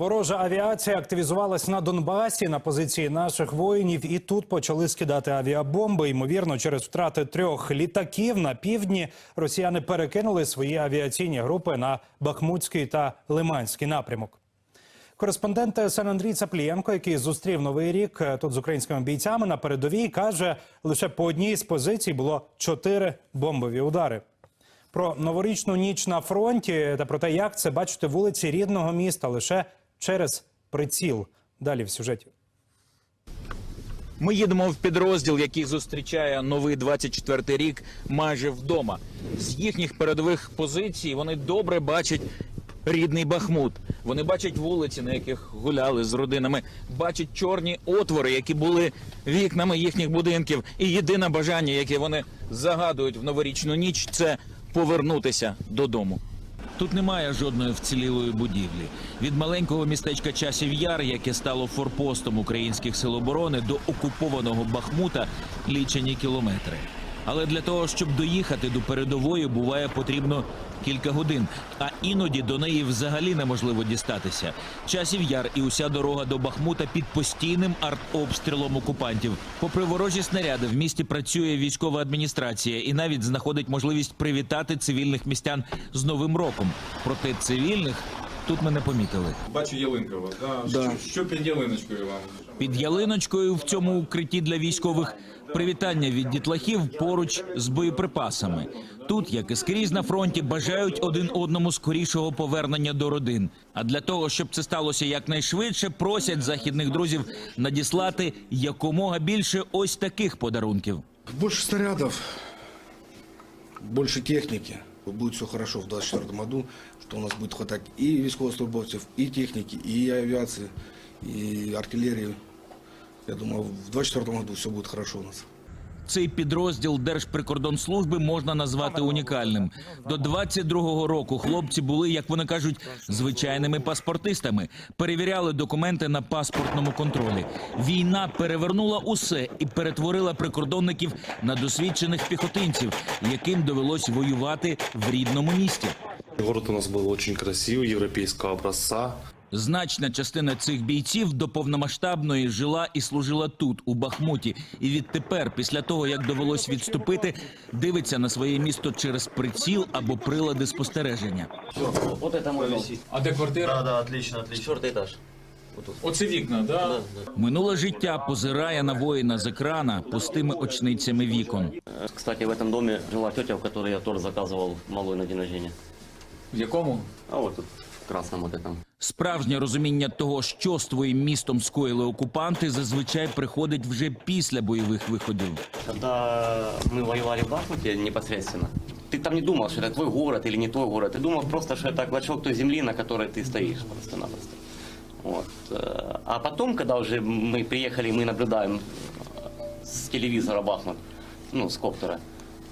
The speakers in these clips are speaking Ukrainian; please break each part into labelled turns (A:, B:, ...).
A: Ворожа авіація активізувалась на Донбасі на позиції наших воїнів, і тут почали скидати авіабомби. Ймовірно, через втрати трьох літаків на півдні росіяни перекинули свої авіаційні групи на Бахмутський та Лиманський напрямок. Кореспондент ТСН Андрій Цаплієнко, який зустрів новий рік тут з українськими бійцями на передовій, каже, лише по одній з позицій було чотири бомбові удари. Про новорічну ніч на фронті та про те, як це бачити вулиці рідного міста лише через приціл. Далі в сюжеті.
B: Ми їдемо в підрозділ, який зустрічає новий 24-й рік майже вдома. З їхніх передових позицій вони добре бачать рідний Бахмут. Вони бачать вулиці, на яких гуляли з родинами, бачать чорні отвори, які були вікнами їхніх будинків. І єдине бажання, яке вони загадують в новорічну ніч, це повернутися додому. Тут немає жодної вцілілої будівлі. Від маленького містечка Часів Яр, яке стало форпостом українських сил оборони, до окупованого Бахмута лічені кілометри. Але для того, щоб доїхати до передової, буває потрібно кілька годин, а іноді до неї взагалі неможливо дістатися. Часів яр і уся дорога до Бахмута під постійним артобстрілом окупантів. Попри ворожі снаряди, в місті працює військова адміністрація і навіть знаходить можливість привітати цивільних містян з Новим роком. Проте цивільних тут ми не помітили.
C: Бачу ялинка у вас. Да? Що, що під ялиночкою вам?
B: Під ялиночкою в цьому укритті для військових привітання від дітлахів поруч з боєприпасами. Тут, як і скрізь на фронті, бажають один одному скорішого повернення до родин. А для того, щоб це сталося якнайшвидше, просять західних друзів надіслати якомога більше ось таких подарунків.
D: Больше снарядов, больше техники. Будет все хорошо в 2024 году, что у нас будет хватать и військовослужбовцев, и техники, и авиации, и артиллерии. Я думаю, в 2024 году все будет хорошо у нас.
B: Цей підрозділ Держприкордонслужби можна назвати унікальним. До 22-го року хлопці були, як вони кажуть, звичайними паспортистами. Перевіряли документи на паспортному контролі. Війна перевернула усе і перетворила прикордонників на досвідчених піхотинців, яким довелось воювати в рідному місті.
E: Город у нас был очень красивый, европейского образца.
B: Значна частина цих бійців до повномасштабної жила і служила тут, у Бахмуті. І відтепер, після того як довелось відступити, дивиться на своє місто через приціл або прилади спостереження.
F: Вот это мой дом.
C: А де квартира?
F: Да, да, отлично, отлично. Четвертый этаж.
C: Оце вікна, да?
B: Минуле життя позирає на воїна з екрана пустими очницями вікон.
F: Кстати, в этом доме жила тетя, в которой я тоже заказывал малой на день рождения.
C: В якому?
F: А вот тут, в красном вот этом.
B: Справжнє розуміння того, що з твоїм містом скоїли окупанти, зазвичай приходить вже після бойових виходів.
F: Когда мы воевали в Бахмуте непосредственно, ты там не думал, что это твой город или не твой город. Ты думал просто, что это клочок той земли, на которой ты стоишь просто-напросто. Вот. э, А потом, когда уже мы приехали, мы наблюдаем э, с телевизора Бахмут, ну, с коптера,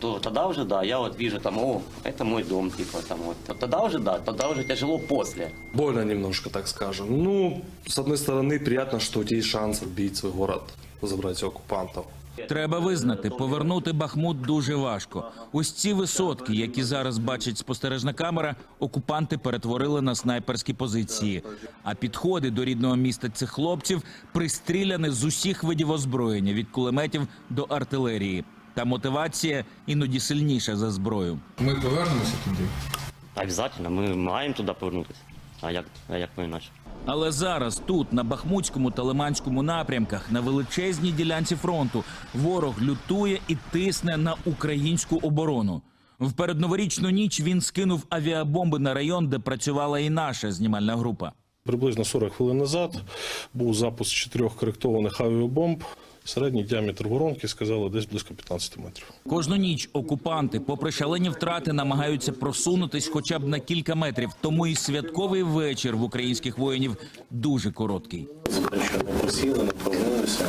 F: то тогда уже, да, я вот вижу там, о, это мой дом, типа, там вот. То Тогда уже, да, тогда уже тяжело после.
E: Больно немножко, так скажем. Ну, с одной стороны, приятно, что у тебя есть шанс отбить свой город, забрать у оккупантов.
B: Треба визнати, повернути Бахмут дуже важко. Ось ці висотки, які зараз бачить спостережна камера, окупанти перетворили на снайперські позиції. А підходи до рідного міста цих хлопців пристріляні з усіх видів озброєння від кулеметів до артилерії. Та мотивація іноді сильніша за зброю.
C: Ми повернемося туди.
F: Обязательно, ми маємо туди повернутися. А як, а як ми іначе?
B: Але зараз тут, на Бахмутському та Лиманському напрямках, на величезній ділянці фронту, ворог лютує і тисне на українську оборону. В передноворічну ніч він скинув авіабомби на район, де працювала і наша знімальна група.
E: Приблизно 40 хвилин назад був запуск чотирьох коректованих авіабомб. Середній діаметр воронки сказали десь близько 15 метрів.
B: Кожну ніч окупанти, попри шалені втрати, намагаються просунутись хоча б на кілька метрів. Тому і святковий вечір в українських воїнів дуже короткий.
G: За те, що не просіли, не прогнулися,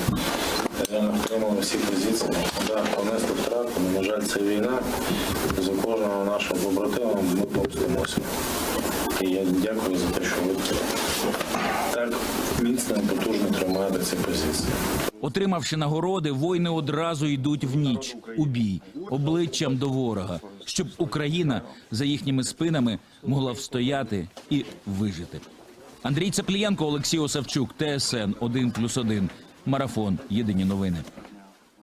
G: реально втримали всі позиції. Да, понесли втрату, на жаль, це війна. За кожного нашого побратима ми помстимося. І я дякую за те, що ви так міцно і потужно тримаєте ці позиції.
B: Отримавши нагороди, воїни одразу йдуть в ніч у бій обличчям до ворога, щоб Україна за їхніми спинами могла встояти і вижити. Андрій Цеплієнко, Олексій Осавчук, ТСН 1+,1. Марафон. Єдині новини.